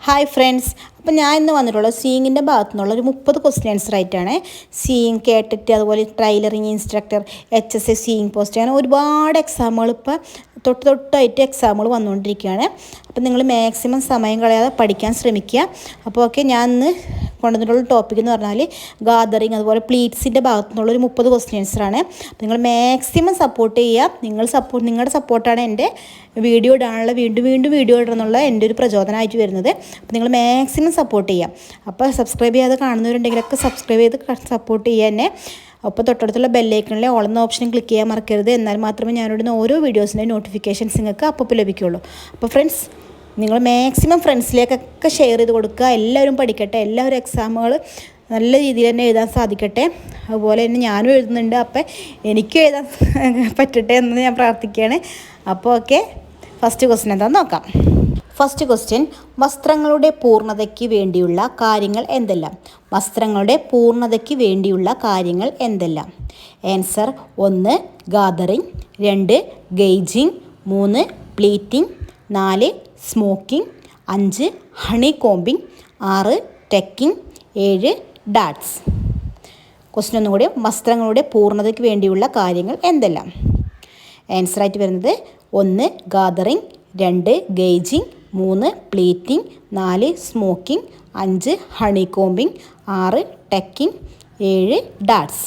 Hi friends അപ്പം ഞാൻ ഇന്ന് വന്നിട്ടുള്ളത് സീയിങ്ങിന്റെ ഭാഗത്തു നിന്നുള്ള ഒരു മുപ്പത് ക്വസ്റ്റ്യൻ ആൻസർ ആയിട്ടാണ് സീയിങ് കേട്ടിട്ട് അതുപോലെ tailoring instructor H S S seeing post അങ്ങനെ ഒരുപാട് എക്സാമുകൾ ഇപ്പോൾ തൊട്ട് തൊട്ടായിട്ട് എക്സാമുകൾ വന്നുകൊണ്ടിരിക്കുകയാണ്. അപ്പം നിങ്ങൾ മാക്സിമം സമയം കളയാതെ പഠിക്കാൻ ശ്രമിക്കുക. അപ്പോൾ ഓക്കെ ഞാൻ ഇന്ന് കൊണ്ടുവന്നിട്ടുള്ള ടോപ്പിക് എന്ന് പറഞ്ഞാൽ ഗാദറിങ് അതുപോലെ പ്ലീറ്റ്സിന്റെ ഭാഗത്തു നിന്നുള്ള ഒരു മുപ്പത് ക്വസ്റ്റ്യൻ ആൻസറാണ് നിങ്ങൾ മാക്സിമം സപ്പോർട്ട് ചെയ്യുക. നിങ്ങൾ സപ്പോർട്ട് നിങ്ങളുടെ സപ്പോർട്ടാണ് എന്റെ വീഡിയോ ഇടാനുള്ള വീണ്ടും വീണ്ടും വീഡിയോ ഇടണമെന്നുള്ള എന്റെ ഒരു പ്രചോദനമായിട്ട് വരുന്നത്. അപ്പോൾ നിങ്ങൾ മാക്സിമം സപ്പോർട്ട് ചെയ്യുക. അപ്പോൾ സബ്സ്ക്രൈബ് ചെയ്യാതെ കാണുന്നവരുണ്ടെങ്കിലൊക്കെ സബ്സ്ക്രൈബ് ചെയ്ത് സപ്പോർട്ട് ചെയ്യുക എന്നെ. അപ്പോൾ തൊട്ടടുത്തുള്ള ബെല്ലൈക്കണിലെ ഓൾ എന്ന ഓപ്ഷൻ ക്ലിക്ക് ചെയ്യാൻ മറക്കരുത്. എന്നാൽ മാത്രമേ ഞാനിടുന്ന ഓരോ വീഡിയോസിന്റെ നോട്ടിഫിക്കേഷൻസ് നിങ്ങൾക്ക് അപ്പോൾ ലഭിക്കുകയുള്ളൂ അപ്പോൾ ഫ്രണ്ട്സ് നിങ്ങൾ മാക്സിമം ഫ്രണ്ട്സിലേക്കൊക്കെ ഷെയർ ചെയ്ത് കൊടുക്കുക. എല്ലാവരും പഠിക്കട്ടെ. എല്ലാവരും എക്സാമുകൾ നല്ല രീതിയിൽ തന്നെ എഴുതാൻ സാധിക്കട്ടെ. അതുപോലെ തന്നെ ഞാനും എഴുതുന്നുണ്ട്. അപ്പം എനിക്കും എഴുതാൻ പറ്റട്ടെ എന്ന് ഞാൻ പ്രാർത്ഥിക്കുകയാണ്. അപ്പോൾ ഓക്കെ ഫസ്റ്റ് ക്വസ്റ്റ്യൻ എന്താണെന്ന് നോക്കാം. ഫസ്റ്റ് ക്വസ്റ്റ്യൻ വസ്ത്രങ്ങളുടെ പൂർണതയ്ക്ക് വേണ്ടിയുള്ള കാര്യങ്ങൾ എന്തെല്ലാം? വസ്ത്രങ്ങളുടെ പൂർണതയ്ക്ക് വേണ്ടിയുള്ള കാര്യങ്ങൾ എന്തെല്ലാം? ആൻസർ ഒന്ന് ഗാദറിങ് രണ്ട് ഗെയ്ജിങ് മൂന്ന് പ്ലീറ്റിംഗ് നാല് സ്മോക്കിംഗ് അഞ്ച് ഹണി കോമ്പിംഗ് ആറ് ടെക്കിംഗ് ഏഴ് ഡാറ്റ്സ് ക്വസ്റ്റ്യൻ ഒന്നുകൂടി വസ്ത്രങ്ങളുടെ പൂർണതയ്ക്ക് വേണ്ടിയുള്ള കാര്യങ്ങൾ എന്തെല്ലാം? ആൻസർ ആയിട്ട് വരുന്നത് ഒന്ന് ഗാദറിംഗ് രണ്ട് ഗേജിംഗ് മൂന്ന് പ്ലീറ്റിംഗ് നാല് സ്മോക്കിംഗ് അഞ്ച് ഹണി കോമ്പിംഗ് ആറ് ടെക്കിംഗ് ഏഴ് ഡാറ്റ്സ്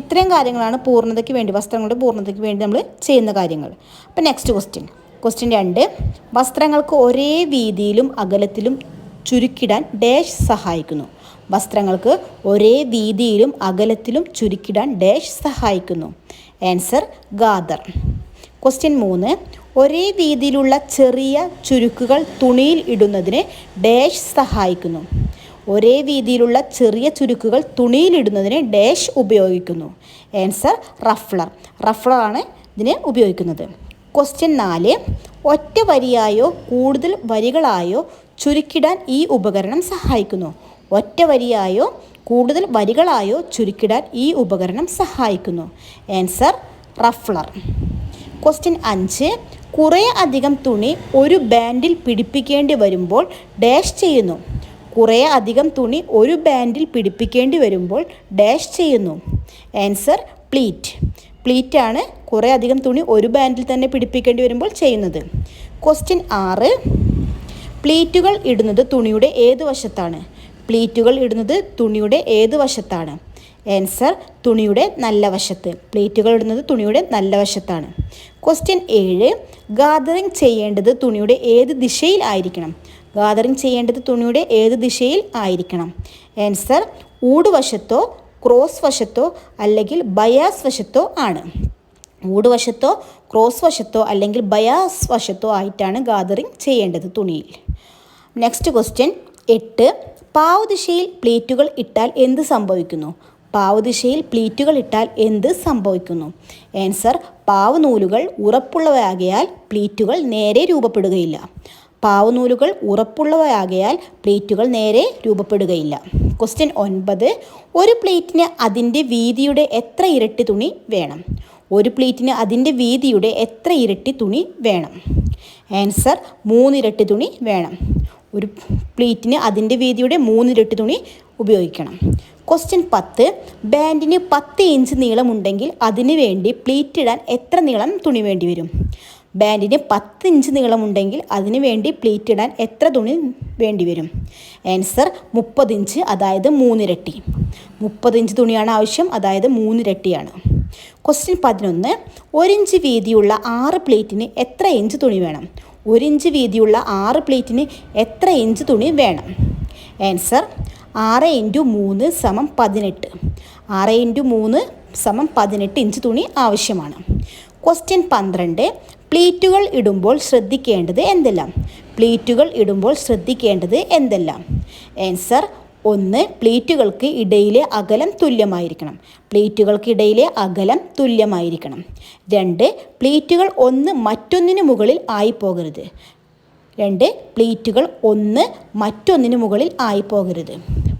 ഇത്രയും കാര്യങ്ങളാണ് പൂർണതയ്ക്ക് വേണ്ടി വസ്ത്രങ്ങളുടെ പൂർണതയ്ക്ക് വേണ്ടി നമ്മൾ ചെയ്യുന്ന കാര്യങ്ങൾ. അപ്പോൾ നെക്സ്റ്റ് ക്വസ്റ്റ്യൻ ക്വസ്റ്റ്യൻ രണ്ട്. വസ്ത്രങ്ങൾക്ക് ഒരേ വീതിയിലും അകലത്തിലും ചുരുക്കിടാൻ ഡാഷ് സഹായിക്കുന്നു. വസ്ത്രങ്ങൾക്ക് ഒരേ വീതിയിലും അകലത്തിലും ചുരുക്കിടാൻ ഡാഷ് സഹായിക്കുന്നു. ആൻസർ ഗാദർ ക്വസ്റ്റ്യൻ മൂന്ന്. ഒരേ വീതിയിലുള്ള ചെറിയ ചുരുക്കുകൾ തുണിയിൽ ഇടുന്നതിന് ഡാഷ് സഹായിക്കുന്നു. ഒരേ വീതിയിലുള്ള ചെറിയ ചുരുക്കുകൾ തുണിയിൽ തുണിയിലിടുന്നതിന് ഡാഷ് ഉപയോഗിക്കുന്നു. ആൻസർ റഫ്ലർ. റഫ്ലറാണ് ഇതിന് ഉപയോഗിക്കുന്നത്. ക്വസ്റ്റ്യൻ നാല് ഒറ്റ വരിയായോ കൂടുതൽ വരികളായോ ചുരുക്കിടാൻ ഈ ഉപകരണം സഹായിക്കുന്നു. ഒറ്റ വരിയായോ കൂടുതൽ വരികളായോ ചുരുക്കിടാൻ ഈ ഉപകരണം സഹായിക്കുന്നു. ആൻസർ റഫ്ലർ ക്വസ്റ്റ്യൻ അഞ്ച് കുറേ അധികം തുണി ഒരു ബാൻഡിൽ പിടിപ്പിക്കേണ്ടി വരുമ്പോൾ ഡാഷ് ചെയ്യുന്നു. കുറേ അധികം തുണി ഒരു ബാൻഡിൽ പിടിപ്പിക്കേണ്ടി വരുമ്പോൾ ഡാഷ് ചെയ്യുന്നു. ആൻസർ പ്ലീറ്റ് പ്ലീറ്റാണ് കുറേ അധികം തുണി ഒരു ബാൻഡിൽ തന്നെ പിടിപ്പിക്കേണ്ടി വരുമ്പോൾ ചെയ്യുന്നത്. ക്വസ്റ്റ്യൻ ആറ്. പ്ലീറ്റുകൾ ഇടുന്നത് തുണിയുടെ ഏത് വശത്താണ്? പ്ലീറ്റുകൾ ഇടുന്നത് തുണിയുടെ ഏത് വശത്താണ്? ആൻസർ തുണിയുടെ നല്ല വശത്ത്. പ്ലേറ്റുകൾ ഇടുന്നത് തുണിയുടെ നല്ല വശത്താണ്. ക്വസ്റ്റ്യൻ ഏഴ്. ഗാദറിങ് ചെയ്യേണ്ടത് തുണിയുടെ ഏത് ദിശയിൽ ആയിരിക്കണം? ഗാദറിങ് ചെയ്യേണ്ടത് തുണിയുടെ ഏത് ദിശയിൽ ആയിരിക്കണം? ആൻസർ ഊടുവശത്തോ ക്രോസ് വശത്തോ അല്ലെങ്കിൽ ബയാസ് വശത്തോ ആണ്. ഊടുവശത്തോ ക്രോസ് വശത്തോ അല്ലെങ്കിൽ ബയാസ് വശത്തോ ആയിട്ടാണ് ഗാദറിങ് ചെയ്യേണ്ടത് തുണിയിൽ. നെക്സ്റ്റ് ക്വസ്റ്റ്യൻ എട്ട്. പാവദിശയിൽ പ്ലേറ്റുകൾ ഇട്ടാൽ എന്ത് സംഭവിക്കുന്നു? പാവദിശയിൽ പ്ലീറ്റുകൾ ഇട്ടാൽ എന്ത് സംഭവിക്കുന്നു? ആൻസർ പാവനൂലുകൾ ഉറപ്പുള്ളവയാകിയാൽ പ്ലീറ്റുകൾ നേരെ രൂപപ്പെടുകയില്ല. പാവനൂലുകൾ ഉറപ്പുള്ളവയാകയാൽ പ്ലേറ്റുകൾ നേരെ രൂപപ്പെടുകയില്ല. ക്വസ്റ്റ്യൻ ഒൻപത് ഒരു പ്ലേറ്റിന് അതിന്റെ വീതിയുടെ എത്ര ഇരട്ടി തുണി വേണം? ഒരു പ്ലേറ്റിന് അതിന്റെ വീതിയുടെ എത്ര ഇരട്ടി തുണി വേണം? ആൻസർ മൂന്നിരട്ടി തുണി വേണം. ഒരു പ്ലേറ്റിന് അതിന്റെ വീതിയുടെ മൂന്നിരട്ടി തുണി ഉപയോഗിക്കണം. ക്വസ്റ്റ്യൻ പത്ത് ബാൻഡിന് പത്ത് ഇഞ്ച് നീളമുണ്ടെങ്കിൽ അതിനു വേണ്ടി പ്ലേറ്റ് ഇടാൻ എത്ര നീളം തുണി വേണ്ടി വരും ബാൻഡിന് പത്ത് ഇഞ്ച് നീളമുണ്ടെങ്കിൽ അതിന് വേണ്ടി പ്ലീറ്റ് ഇടാൻ എത്ര തുണി വേണ്ടി വരും? ആൻസർ മുപ്പത് ഇഞ്ച് അതായത് മൂന്നിരട്ടി. മുപ്പത് ഇഞ്ച് തുണിയാണ് ആവശ്യം അതായത് മൂന്നിരട്ടിയാണ്. ക്വസ്റ്റ്യൻ പതിനൊന്ന്. ഒരിഞ്ച് വീതിയുള്ള ആറ് പ്ലേറ്റിന് എത്ര ഇഞ്ച് തുണി വേണം? ഒരിഞ്ച് വീതിയുള്ള ആറ് പ്ലേറ്റിന് എത്ര ഇഞ്ച് തുണി വേണം? ആൻസർ ആറ് ഇന്റു മൂന്ന് സമം പതിനെട്ട്. ആറ് ഇന്റു മൂന്ന് സമം പതിനെട്ട് ഇഞ്ച് തുണി ആവശ്യമാണ്. ക്വസ്റ്റ്യൻ പന്ത്രണ്ട്. പ്ലീറ്റുകൾ ഇടുമ്പോൾ ശ്രദ്ധിക്കേണ്ടത് എന്തെല്ലാം? പ്ലീറ്റുകൾ ഇടുമ്പോൾ ശ്രദ്ധിക്കേണ്ടത് എന്തെല്ലാം? ആൻസർ ഒന്ന് പ്ലീറ്റുകൾക്ക് ഇടയിലെ അകലം തുല്യമായിരിക്കണം. പ്ലീറ്റുകൾക്കിടയിലെ അകലം തുല്യമായിരിക്കണം. രണ്ട് പ്ലീറ്റുകൾ ഒന്ന് മറ്റൊന്നിന് മുകളിൽ ആയി പോകരുത് രണ്ട് പ്ലീറ്റുകൾ ഒന്ന് മറ്റൊന്നിന് മുകളിൽ ആയി പോകരുത്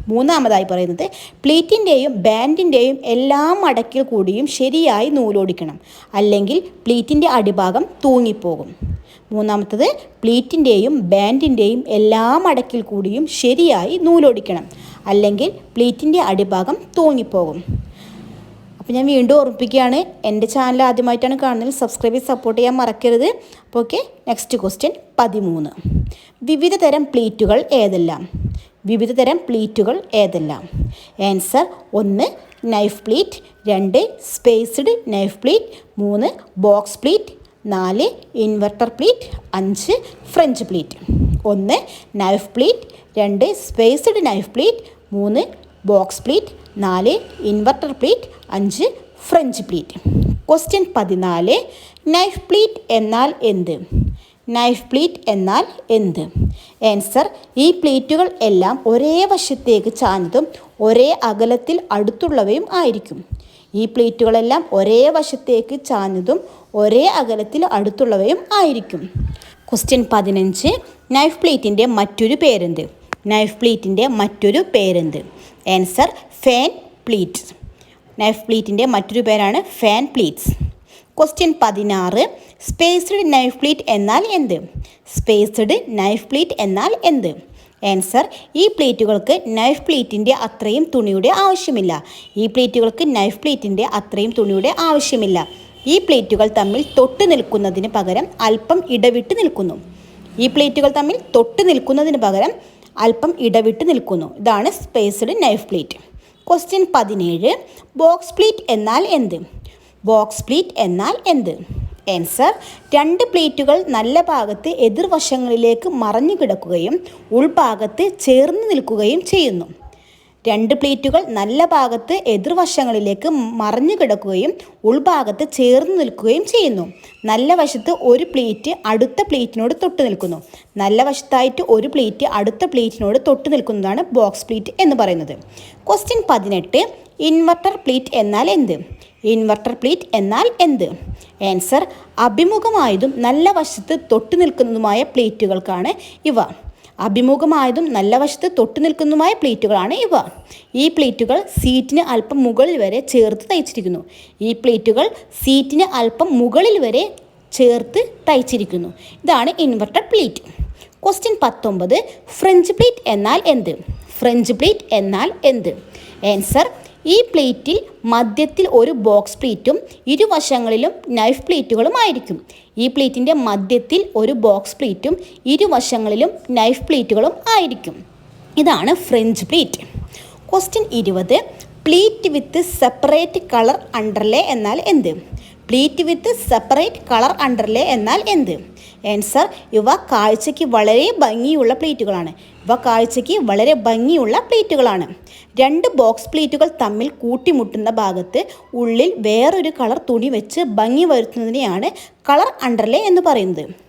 മൂന്നാമതായി പറയുന്നത് പ്ലീറ്റിന്റെയും ബാൻഡിന്റെയും എല്ലാ മടക്കിൽ കൂടിയും ശരിയായി നൂലോടിക്കണം. അല്ലെങ്കിൽ പ്ലീറ്റിന്റെ അടിഭാഗം തൂങ്ങിപ്പോകും. മൂന്നാമത്തത് പ്ലീറ്റിന്റെയും ബാൻഡിന്റെയും എല്ലാ മടക്കിൽ കൂടിയും ശരിയായി നൂലോടിക്കണം. അല്ലെങ്കിൽ പ്ലീറ്റിന്റെ അടിഭാഗം തൂങ്ങിപ്പോകും. അപ്പോൾ ഞാൻ വീണ്ടും ഓർമ്മിപ്പിക്കുകയാണ് എന്റെ ചാനൽ ആദ്യമായിട്ടാണ് കാണുന്നത് സബ്സ്ക്രൈബ് ചെയ്ത് സപ്പോർട്ട് ചെയ്യാൻ മറക്കരുത്. അപ്പോൾ ഓക്കെ നെക്സ്റ്റ് ക്വസ്റ്റ്യൻ പതിമൂന്ന്. വിവിധ തരം പ്ലീറ്റുകൾ ഏതെല്ലാം? വിവിധ തരം പ്ലീറ്റുകൾ ഏതെല്ലാം? ആൻസർ ഒന്ന് നൈഫ് പ്ലീറ്റ് രണ്ട് സ്പേസ്ഡ് നൈഫ് പ്ലീറ്റ് മൂന്ന് ബോക്സ് പ്ലീറ്റ് നാല് ഇൻവെർട്ടർ പ്ലീറ്റ് അഞ്ച് ഫ്രഞ്ച് പ്ലീറ്റ് ഒന്ന് നൈഫ് പ്ലീറ്റ് രണ്ട് സ്പേസ്ഡ് നൈഫ് പ്ലീറ്റ് മൂന്ന് ബോക്സ് പ്ലീറ്റ് നാല് ഇൻവെർട്ടർ പ്ലീറ്റ് അഞ്ച് ഫ്രഞ്ച് പ്ലീറ്റ് ക്വസ്റ്റ്യൻ പതിനാല് നൈഫ് പ്ലീറ്റ് എന്നാൽ എന്ത്? നൈഫ് പ്ലീറ്റ് എന്നാൽ എന്ത്? ആൻസർ ഈ പ്ലീറ്റുകൾ എല്ലാം ഒരേ വശത്തേക്ക് ചാഞ്ഞതും ഒരേ അകലത്തിൽ അടുത്തുള്ളവയും ആയിരിക്കും. ഈ പ്ലീറ്റുകളെല്ലാം ഒരേ വശത്തേക്ക് ചാഞ്ഞതും ഒരേ അകലത്തിൽ അടുത്തുള്ളവയും ആയിരിക്കും. ക്വസ്റ്റ്യൻ പതിനഞ്ച്. നൈഫ് പ്ലീറ്റിന്റെ മറ്റൊരു പേരെന്ത്? നൈഫ് പ്ലീറ്റിന്റെ മറ്റൊരു പേരെന്ത്? ആൻസർ ഫാൻ പ്ലീറ്റ് നൈഫ് പ്ലീറ്റിന്റെ മറ്റൊരു പേരാണ് ഫാൻ പ്ലീറ്റ്സ് ക്വസ്റ്റ്യൻ പതിനാറ്. സ്പേസ്ഡ് നൈഫ് പ്ലീറ്റ് എന്നാൽ എന്ത്? സ്പേസ്ഡ് നൈഫ് പ്ലീറ്റ് എന്നാൽ എന്ത്? ആൻസർ ഈ പ്ലേറ്റുകൾക്ക് നൈഫ് പ്ലീറ്റിന്റെ അത്രയും തുണിയുടെ ആവശ്യമില്ല. ഈ പ്ലേറ്റുകൾക്ക് നൈഫ് പ്ലീറ്റിന്റെ അത്രയും തുണിയുടെ ആവശ്യമില്ല. ഈ പ്ലേറ്റുകൾ തമ്മിൽ തൊട്ട് നിൽക്കുന്നതിന് പകരം അല്പം ഇടവിട്ട് നിൽക്കുന്നു. ഈ പ്ലേറ്റുകൾ തമ്മിൽ തൊട്ട് നിൽക്കുന്നതിന് പകരം അല്പം ഇടവിട്ട് നിൽക്കുന്നു. ഇതാണ് സ്പേസ്ഡ് നൈഫ് പ്ലേറ്റ് ക്വസ്റ്റ്യൻ പതിനേഴ്. ബോക്സ് പ്ലേറ്റ് എന്നാൽ എന്ത്? ബോക്സ് പ്ലീറ്റ് എന്നാൽ എന്ത്? ആൻസർ രണ്ട് പ്ലേറ്റുകൾ നല്ല ഭാഗത്ത് എതിർവശങ്ങളിലേക്ക് മറഞ്ഞു കിടക്കുകയും ഉൾഭാഗത്ത് ചേർന്ന് നിൽക്കുകയും ചെയ്യുന്നു. രണ്ട് പ്ലേറ്റുകൾ നല്ല ഭാഗത്ത് എതിർവശങ്ങളിലേക്ക് മറഞ്ഞു കിടക്കുകയും ഉൾഭാഗത്ത് ചേർന്ന് നിൽക്കുകയും ചെയ്യുന്നു. നല്ല വശത്ത് ഒരു പ്ലേറ്റ് അടുത്ത പ്ലേറ്റിനോട് തൊട്ട് നിൽക്കുന്നു. നല്ല വശത്തായിട്ട് ഒരു പ്ലേറ്റ് അടുത്ത പ്ലേറ്റിനോട് തൊട്ട് നിൽക്കുന്നതാണ് ബോക്സ് പ്ലേറ്റ് എന്ന് പറയുന്നത്. ക്വസ്റ്റ്യൻ പതിനെട്ട് ഇൻവെർട്ടർ പ്ലീറ്റ് എന്നാൽ എന്ത്? ഇൻവെർട്ടർ പ്ലീറ്റ് എന്നാൽ എന്ത്? ആൻസർ അഭിമുഖമായതും നല്ല വശത്ത് തൊട്ട് നിൽക്കുന്നതുമായ പ്ലേറ്റുകൾക്കാണ് ഇവ. അഭിമുഖമായതും നല്ല വശത്ത് തൊട്ടു നിൽക്കുന്നതുമായ പ്ലേറ്റുകളാണ് ഇവ. ഈ പ്ലേറ്റുകൾ സീറ്റിന് അല്പം മുകളിൽ വരെ ചേർത്ത് തയ്ച്ചിരിക്കുന്നു. ഈ പ്ലേറ്റുകൾ സീറ്റിന് അല്പം മുകളിൽ വരെ ചേർത്ത് തയ്ച്ചിരിക്കുന്നു. ഇതാണ് ഇൻവെർട്ടർ പ്ലേറ്റ്. ക്വസ്റ്റ്യൻ പത്തൊമ്പത് ഫ്രഞ്ച് പ്ലേറ്റ് എന്നാൽ എന്ത്? ഫ്രഞ്ച് പ്ലേറ്റ് എന്നാൽ എന്ത്? ആൻസർ ഈ പ്ലേറ്റിൽ മധ്യത്തിൽ ഒരു ബോക്സ് പ്ലേറ്റും ഇരുവശങ്ങളിലും നൈഫ് പ്ലേറ്റുകളും ആയിരിക്കും. ഈ പ്ലേറ്റിന്റെ മധ്യത്തിൽ ഒരു ബോക്സ് പ്ലേറ്റും ഇരുവശങ്ങളിലും നൈഫ് പ്ലേറ്റുകളും ആയിരിക്കും. ഇതാണ് ഫ്രഞ്ച് പ്ലേറ്റ്. ക്വസ്റ്റ്യൻ ഇരുപത്. Pleat with separate colour underlay എന്നാൽ എന്ത്? Pleat with separate colour underlay എന്നാൽ എന്ത്? ആൻസർ ഇവ കാഴ്ചയ്ക്ക് വളരെ ഭംഗിയുള്ള പ്ലേറ്റുകളാണ്. ഇവ കാഴ്ചയ്ക്ക് വളരെ ഭംഗിയുള്ള പ്ലേറ്റുകളാണ്. രണ്ട് ബോക്സ് പ്ലേറ്റുകൾ തമ്മിൽ കൂട്ടിമുട്ടുന്ന ഭാഗത്ത് ഉള്ളിൽ വേറൊരു കളർ തുണി വെച്ച് ഭംഗി വരുത്തുന്നതിനെയാണ് കളർ അണ്ടർലേ എന്ന് പറയുന്നത്.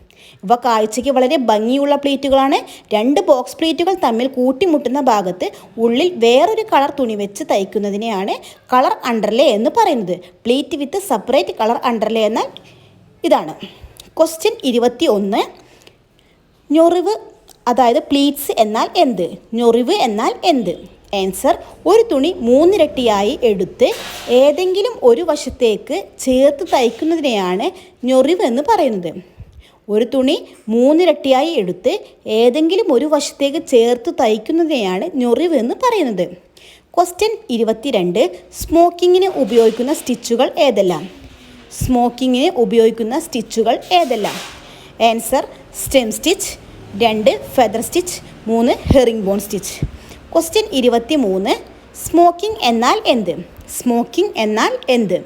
ഇവ കാഴ്ചയ്ക്ക് വളരെ ഭംഗിയുള്ള പ്ലേറ്റുകളാണ്. രണ്ട് ബോക്സ് പ്ലേറ്റുകൾ തമ്മിൽ കൂട്ടിമുട്ടുന്ന ഭാഗത്ത് ഉള്ളിൽ വേറൊരു കളർ തുണി വെച്ച് തയ്ക്കുന്നതിനെയാണ് കളർ അണ്ടർലേ എന്ന് പറയുന്നത്. Pleat with separate colour underlay എന്നാൽ ഇതാണ്. ക്വസ്റ്റ്യൻ ഇരുപത്തി ഒന്ന് ഞൊറിവ് അതായത് പ്ലീറ്റ്സ് എന്നാൽ എന്ത്? ഞൊറിവ് എന്നാൽ എന്ത്? ആൻസർ ഒരു തുണി മൂന്നിരട്ടിയായി എടുത്ത് ഏതെങ്കിലും ഒരു വശത്തേക്ക് ചേർത്ത് തയ്ക്കുന്നതിനെയാണ് ഞൊറിവ് എന്ന് പറയുന്നത്. ഒരു തുണി മൂന്നിരട്ടിയായി എടുത്ത് ഏതെങ്കിലും ഒരു വശത്തേക്ക് ചേർത്ത് തയ്ക്കുന്നതിനെയാണ് ഞൊറിവ് എന്ന് പറയുന്നത്. ക്വസ്റ്റ്യൻ ഇരുപത്തിരണ്ട്. സ്മോക്കിങ്ങിന് ഉപയോഗിക്കുന്ന സ്റ്റിച്ചുകൾ ഏതെല്ലാം? സ്മോക്കിങ്ങിന് ഉപയോഗിക്കുന്ന സ്റ്റിച്ചുകൾ ഏതെല്ലാം? ആൻസർ സ്റ്റെം സ്റ്റിച്ച് രണ്ട് ഫെദർ സ്റ്റിച്ച് മൂന്ന് ഹെറിംഗ് ബോൺ സ്റ്റിച്ച് ക്വസ്റ്റ്യൻ ഇരുപത്തി മൂന്ന് സ്മോക്കിംഗ് എന്നാൽ എന്ത്? സ്മോക്കിംഗ് എന്നാൽ എന്ത്?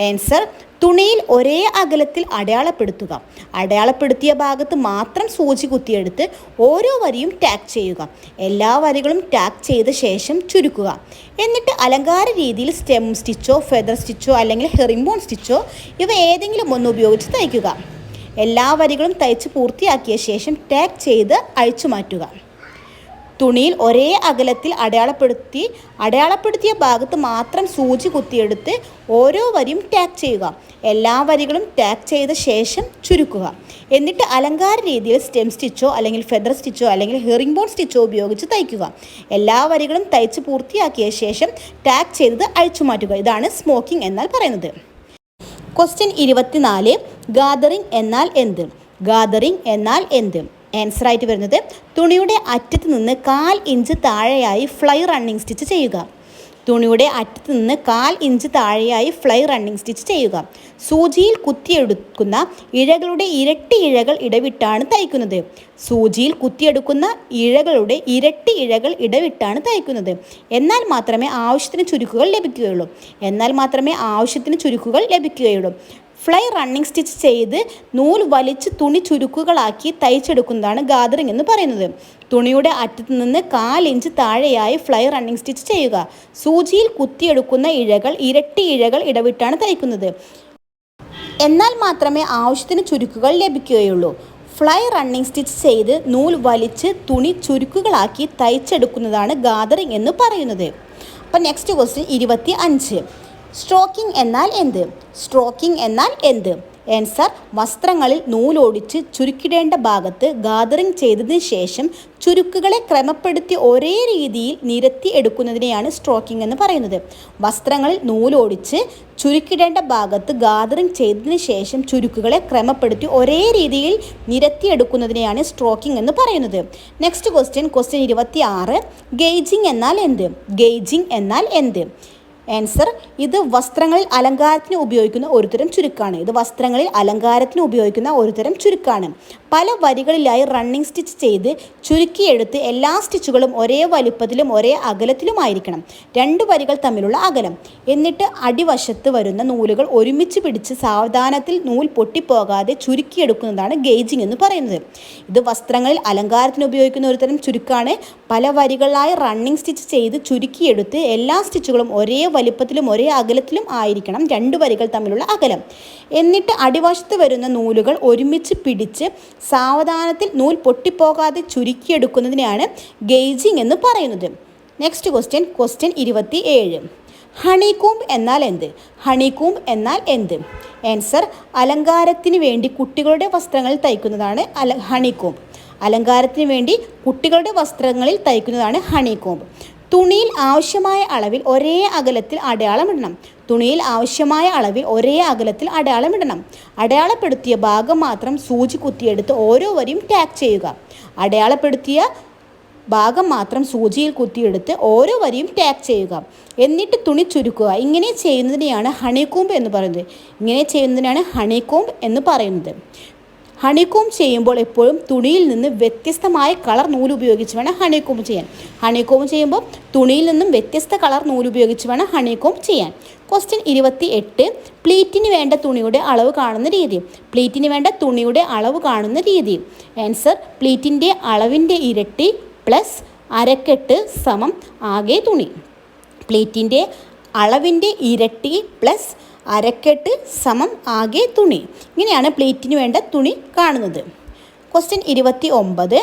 ആൻസർ തുണിയിൽ ഒരേ അകലത്തിൽ അടയാളപ്പെടുത്തുക. അടയാളപ്പെടുത്തിയ ഭാഗത്ത് മാത്രം സൂചി കുത്തിയെടുത്ത് ഓരോ വരിയും ടാഗ് ചെയ്യുക. എല്ലാ വരികളും ടാഗ് ചെയ്ത ശേഷം ചുരുക്കുക. എന്നിട്ട് അലങ്കാര രീതിയിൽ സ്റ്റെം സ്റ്റിച്ചോ ഫെദർ സ്റ്റിച്ചോ അല്ലെങ്കിൽ ഹെറിംബോൺ സ്റ്റിച്ചോ ഇവ ഏതെങ്കിലും ഒന്ന് ഉപയോഗിച്ച് തയ്ക്കുക. എല്ലാ വരികളും തയ്ച്ച് പൂർത്തിയാക്കിയ ശേഷം ടാഗ് ചെയ്ത് അഴിച്ചു മാറ്റുക തുണിയിൽ ഒരേ അകലത്തിൽ അടയാളപ്പെടുത്തി അടയാളപ്പെടുത്തിയ ഭാഗത്ത് മാത്രം സൂചി കുത്തിയെടുത്ത് ഓരോ വരിയും ടാഗ് ചെയ്യുക. എല്ലാ വരികളും ടാഗ് ചെയ്ത ശേഷം ചുരുക്കുക. എന്നിട്ട് അലങ്കാര രീതിയിൽ സ്റ്റെം സ്റ്റിച്ചോ അല്ലെങ്കിൽ ഫെദർ സ്റ്റിച്ചോ അല്ലെങ്കിൽ ഹെറിംഗ് ബോൺ സ്റ്റിച്ചോ ഉപയോഗിച്ച് തയ്ക്കുക. എല്ലാ വരികളും തയ്ച്ച് പൂർത്തിയാക്കിയ ശേഷം ടാഗ് ചെയ്തത് അഴിച്ചു മാറ്റുക. ഇതാണ് സ്മോക്കിംഗ് എന്നാൽ പറയുന്നത്. ക്വസ്റ്റ്യൻ ഇരുപത്തിനാല് ഗാദറിംഗ് എന്നാൽ എന്ത്? ഗാദറിംഗ് എന്നാൽ എന്ത്? ആൻസർ ആയിട്ട് വരുന്നത് തുണിയുടെ അറ്റത്ത് നിന്ന് കാൽ ഇഞ്ച് താഴെയായി ഫ്ലൈ റണ്ണിങ് സ്റ്റിച്ച് ചെയ്യുക. തുണിയുടെ അറ്റത്ത് നിന്ന് കാൽ ഇഞ്ച് താഴെയായി ഫ്ലൈ റണ്ണിങ് സ്റ്റിച്ച് ചെയ്യുക. സൂചിയിൽ കുത്തിയെടുക്കുന്ന ഇഴകളുടെ ഇരട്ടി ഇഴകൾ ഇടവിട്ടാണ് തയ്ക്കുന്നത്. സൂചിയിൽ കുത്തിയെടുക്കുന്ന ഇഴകളുടെ ഇരട്ടി ഇഴകൾ ഇടവിട്ടാണ് തയ്ക്കുന്നത്. എന്നാൽ മാത്രമേ ആവശ്യത്തിന് ചുരുക്കുകൾ ലഭിക്കുകയുള്ളൂ. എന്നാൽ മാത്രമേ ആവശ്യത്തിന് ചുരുക്കുകൾ ലഭിക്കുകയുള്ളൂ. ഫ്ലൈ റണ്ണിങ് സ്റ്റിച്ച് ചെയ്ത് നൂൽ വലിച്ച് തുണി ചുരുക്കുകളാക്കി തയ്ച്ചെടുക്കുന്നതാണ് ഗാദറിംഗ് എന്ന് പറയുന്നത്. തുണിയുടെ അറ്റത്ത് നിന്ന് കാലിഞ്ച് താഴെയായി ഫ്ലൈ റണ്ണിങ് സ്റ്റിച്ച് ചെയ്യുക. സൂചിയിൽ കുത്തിയെടുക്കുന്ന ഇഴകൾ ഇരട്ടി ഇഴകൾ ഇടവിട്ടാണ് തയ്ക്കുന്നത്. എന്നാൽ മാത്രമേ ആവശ്യത്തിന് ചുരുക്കുകൾ ലഭിക്കുകയുള്ളൂ. ഫ്ലൈ റണ്ണിങ് സ്റ്റിച്ച് ചെയ്ത് നൂൽ വലിച്ച് തുണി ചുരുക്കുകളാക്കി തയ്ച്ചെടുക്കുന്നതാണ് ഗാദറിംഗ് എന്ന് പറയുന്നത്. അപ്പം നെക്സ്റ്റ് ക്വസ്റ്റ്യൻ ഇരുപത്തി അഞ്ച്. സ്ട്രോക്കിംഗ് എന്നാൽ എന്ത്? സ്ട്രോക്കിംഗ് എന്നാൽ എന്ത്? ആൻസർ വസ്ത്രങ്ങളിൽ നൂലോടിച്ച് ചുരുക്കിടേണ്ട ഭാഗത്ത് ഗാദറിംഗ് ചെയ്തതിന് ശേഷം ചുരുക്കുകളെ ക്രമപ്പെടുത്തി ഒരേ രീതിയിൽ നിരത്തി എടുക്കുന്നതിനെയാണ് സ്ട്രോക്കിംഗ് എന്ന് പറയുന്നത്. വസ്ത്രങ്ങളിൽ നൂലോടിച്ച് ചുരുക്കിടേണ്ട ഭാഗത്ത് ഗാദറിംഗ് ചെയ്തതിന് ശേഷം ചുരുക്കുകളെ ക്രമപ്പെടുത്തി ഒരേ രീതിയിൽ നിരത്തി എടുക്കുന്നതിനെയാണ് സ്ട്രോക്കിംഗ് എന്ന് പറയുന്നത്. നെക്സ്റ്റ് ക്വസ്റ്റ്യൻ ക്വസ്റ്റ്യൻ ഇരുപത്തി ആറ് ഗെയ്ജിങ് എന്നാൽ എന്ത്? ഗെയ്ജിങ് എന്നാൽ എന്ത്? ആൻസർ ഇത് വസ്ത്രങ്ങളിൽ അലങ്കാരത്തിന് ഉപയോഗിക്കുന്ന ഒരുതരം ചുരുക്കാണ്. ഇത് വസ്ത്രങ്ങളിൽ അലങ്കാരത്തിന് ഉപയോഗിക്കുന്ന ഒരുതരം ചുരുക്കാണ്. പല വരികളിലായി റണ്ണിങ് സ്റ്റിച്ച് ചെയ്ത് ചുരുക്കിയെടുത്ത് എല്ലാ സ്റ്റിച്ചുകളും ഒരേ വലുപ്പത്തിലും ഒരേ അകലത്തിലുമായിരിക്കണം രണ്ട് വരികൾ തമ്മിലുള്ള അകലം. എന്നിട്ട് അടിവശത്ത് വരുന്ന നൂലുകൾ ഒരുമിച്ച് പിടിച്ച് സാവധാനത്തിൽ നൂൽ പൊട്ടിപ്പോകാതെ ചുരുക്കിയെടുക്കുന്നതാണ് ഗേജിംഗ് എന്ന് പറയുന്നത്. ഇത് വസ്ത്രങ്ങളിൽ അലങ്കാരത്തിന് ഉപയോഗിക്കുന്ന ഒരുതരം ചുരുക്കാണ്. പല വരികളായി റണ്ണിങ് സ്റ്റിച്ച് ചെയ്ത് ചുരുക്കിയെടുത്ത് എല്ലാ സ്റ്റിച്ചുകളും ഒരേ വലിപ്പത്തിലും ഒരേ അകലത്തിലും ആയിരിക്കണം രണ്ട് വരികൾ തമ്മിലുള്ള അകലം. എന്നിട്ട് അടിവശത്ത് വരുന്ന നൂലുകൾ ഒരുമിച്ച് പിടിച്ച് സാവധാനത്തിൽ നൂൽ പൊട്ടിപ്പോകാതെ ചുരുക്കിയെടുക്കുന്നതിനെയാണ് ഗെയ്ജിങ് എന്ന് പറയുന്നത്. നെക്സ്റ്റ് ക്വസ്റ്റ്യൻ ക്വസ്റ്റ്യൻ ഇരുപത്തി ഏഴ് ഹണികൂംബ് എന്നാൽ എന്ത്? ഹണികൂമ്പ് എന്നാൽ എന്ത്? ആൻസർ അലങ്കാരത്തിന് വേണ്ടി കുട്ടികളുടെ വസ്ത്രങ്ങൾ തയ്ക്കുന്നതാണ് അല ഹണികൂംബ് അലങ്കാരത്തിന് വേണ്ടി കുട്ടികളുടെ വസ്ത്രങ്ങളിൽ തയ്ക്കുന്നതാണ് ഹണികോംബ് തുണിയിൽ ആവശ്യമായ അളവിൽ ഒരേ അകലത്തിൽ അടയാളമിടണം തുണിയിൽ ആവശ്യമായ അളവിൽ ഒരേ അകലത്തിൽ അടയാളമിടണം അടയാളപ്പെടുത്തിയ ഭാഗം മാത്രം സൂചി കുത്തിയെടുത്ത് ഓരോ വരിയും ടാഗ് ചെയ്യുക. അടയാളപ്പെടുത്തിയ ഭാഗം മാത്രം സൂചിയിൽ കുത്തിയെടുത്ത് ഓരോ വരിയും ടാഗ് ചെയ്യുക. എന്നിട്ട് തുണി ചുരുക്കുക. ഇങ്ങനെ ചെയ്യുന്നതിനെയാണ് ഹണിക്കൂമ്പ് എന്ന് പറയുന്നത്. ഇങ്ങനെ ചെയ്യുന്നതിനാണ് ഹണിക്കൂമ്പ് എന്ന് പറയുന്നത്. ഹണിക്കോം ചെയ്യുമ്പോൾ എപ്പോഴും തുണിയിൽ നിന്ന് വ്യത്യസ്തമായ കളർ നൂൽ ഉപയോഗിച്ച് വേണം ഹണിക്കൂം ചെയ്യാൻ. ഹണിക്കൂം ചെയ്യുമ്പോൾ തുണിയിൽ നിന്നും വ്യത്യസ്ത കളർ നൂൽ ഉപയോഗിച്ച് വേണം ഹണിക്കൂം ചെയ്യാൻ. ക്വസ്റ്റ്യൻ ഇരുപത്തി എട്ട് പ്ലീറ്റിന് വേണ്ട തുണിയുടെ അളവ് കാണുന്ന രീതി. പ്ലീറ്റിന് വേണ്ട തുണിയുടെ അളവ് കാണുന്ന രീതി. ആൻസർ പ്ലീറ്റിന്റെ അളവിന്റെ ഇരട്ടി പ്ലസ് അരക്കെട്ട് സമം ആകെ തുണി. പ്ലീറ്റിന്റെ അളവിന്റെ ഇരട്ടി പ്ലസ് അരക്കെട്ട് സമം ആകെ തുണി. ഇങ്ങനെയാണ് പ്ലേറ്റിന് വേണ്ട തുണി കാണുന്നത്. ക്വസ്റ്റ്യൻ ഇരുപത്തി ഒമ്പത്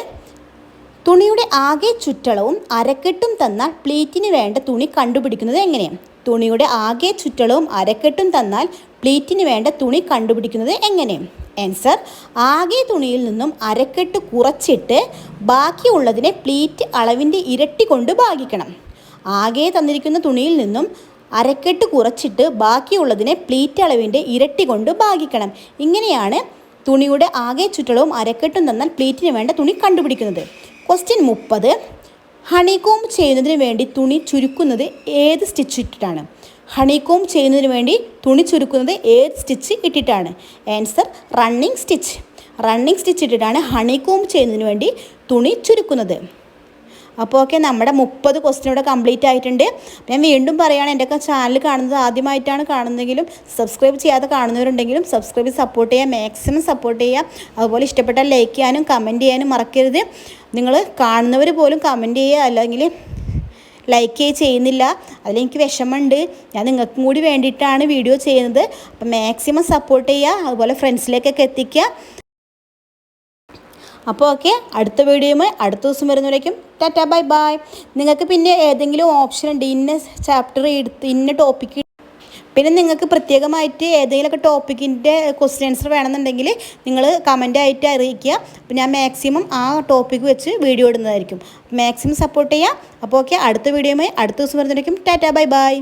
തുണിയുടെ ആകെ ചുറ്റളവും അരക്കെട്ടും തന്നാൽ പ്ലേറ്റിന് വേണ്ട തുണി കണ്ടുപിടിക്കുന്നത് എങ്ങനെയാണ് തുണിയുടെ ആകെ ചുറ്റളവും അരക്കെട്ടും തന്നാൽ പ്ലേറ്റിന് വേണ്ട തുണി കണ്ടുപിടിക്കുന്നത് എങ്ങനെ? ആൻസർ ആകെ തുണിയിൽ നിന്നും അരക്കെട്ട് കുറച്ചിട്ട് ബാക്കിയുള്ളതിനെ പ്ലേറ്റ് അളവിന്റെ ഇരട്ടി കൊണ്ട് ഭാഗിക്കണം. ആകെ തന്നിരിക്കുന്ന തുണിയിൽ നിന്നും അരക്കെട്ട് കുറച്ചിട്ട് ബാക്കിയുള്ളതിനെ പ്ലീറ്റ് അളവിന്റെ ഇരട്ടി കൊണ്ട് ഭാഗിക്കണം. ഇങ്ങനെയാണ് തുണിയുടെ ആകെ ചുറ്റളവും അരക്കെട്ടും തന്നാൽ പ്ലീറ്റിന് വേണ്ട തുണി കണ്ടുപിടിക്കുന്നത്. ക്വസ്റ്റ്യൻ മുപ്പത്. ഹണികോം ചെയ്യുന്നതിന് വേണ്ടി തുണി ചുരുക്കുന്നത് ഏത് സ്റ്റിച്ച് ഇട്ടിട്ടാണ്? ഹണികോം ചെയ്യുന്നതിന് വേണ്ടി തുണി ചുരുക്കുന്നത് ഏത് സ്റ്റിച്ച് ഇട്ടിട്ടാണ്? Answer running stitch running stitch ഇട്ടിട്ടാണ് ഹണികോം ചെയ്യുന്നതിന് വേണ്ടി തുണി ചുരുക്കുന്നത്. അപ്പോൾ ഓക്കെ നമ്മുടെ മുപ്പത് ക്വസ്റ്റ്യൻ ഇവിടെ കംപ്ലീറ്റ് ആയിട്ടുണ്ട്. ഞാൻ വീണ്ടും പറയുകയാണ് എന്റെയൊക്കെ ചാനൽ കാണുന്നത് ആദ്യമായിട്ടാണ് കാണുന്നതെങ്കിലും സബ്സ്ക്രൈബ് ചെയ്യാതെ കാണുന്നവരുണ്ടെങ്കിലും സബ്സ്ക്രൈബ് സപ്പോർട്ട് ചെയ്യുക മാക്സിമം സപ്പോർട്ട് ചെയ്യുക. അതുപോലെ ഇഷ്ടപ്പെട്ടാൽ ലൈക്ക് ചെയ്യാനും കമന്റ് ചെയ്യാനും മറക്കരുത്. നിങ്ങൾ കാണുന്നവർ പോലും കമന്റ് ചെയ്യുക അല്ലെങ്കിൽ ലൈക്ക് ചെയ്യുന്നില്ല. അതിലെനിക്ക് വിഷമമുണ്ട്. ഞാൻ നിങ്ങൾക്കും കൂടി വേണ്ടിയിട്ടാണ് വീഡിയോ ചെയ്യുന്നത്. അപ്പം മാക്സിമം സപ്പോർട്ട് ചെയ്യുക അതുപോലെ ഫ്രണ്ട്സിലേക്കൊക്കെ എത്തിക്കുക. അപ്പോൾ ഓക്കെ അടുത്ത വീഡിയോയുമായി അടുത്ത ദിവസം വരുന്നവരേക്കും ടാറ്റ ബൈ ബൈ. നിങ്ങൾക്ക് പിന്നെ ഏതെങ്കിലും ഓപ്ഷൻ ഉണ്ട് ഇന്ന ചാപ്റ്റർ എടുത്ത് ഇന്ന ടോപ്പിക്ക് പിന്നെ നിങ്ങൾക്ക് പ്രത്യേകമായിട്ട് ഏതെങ്കിലുമൊക്കെ ടോപ്പിക്കിന്റെ ക്വസ്റ്റ്യൻ ആൻസർ വേണമെന്നുണ്ടെങ്കിൽ നിങ്ങൾ കമന്റ് ആയിട്ട് അറിയിക്കുക. അപ്പോൾ ഞാൻ മാക്സിമം ആ ടോപ്പിക്ക് വെച്ച് വീഡിയോ ഇടുന്നതായിരിക്കും. മാക്സിമം സപ്പോർട്ട് ചെയ്യുക. അപ്പോൾ ഓക്കെ അടുത്ത വീഡിയോയുമായി അടുത്ത ദിവസം വരുന്നതായിരിക്കും ടാറ്റ ബൈ ബൈ.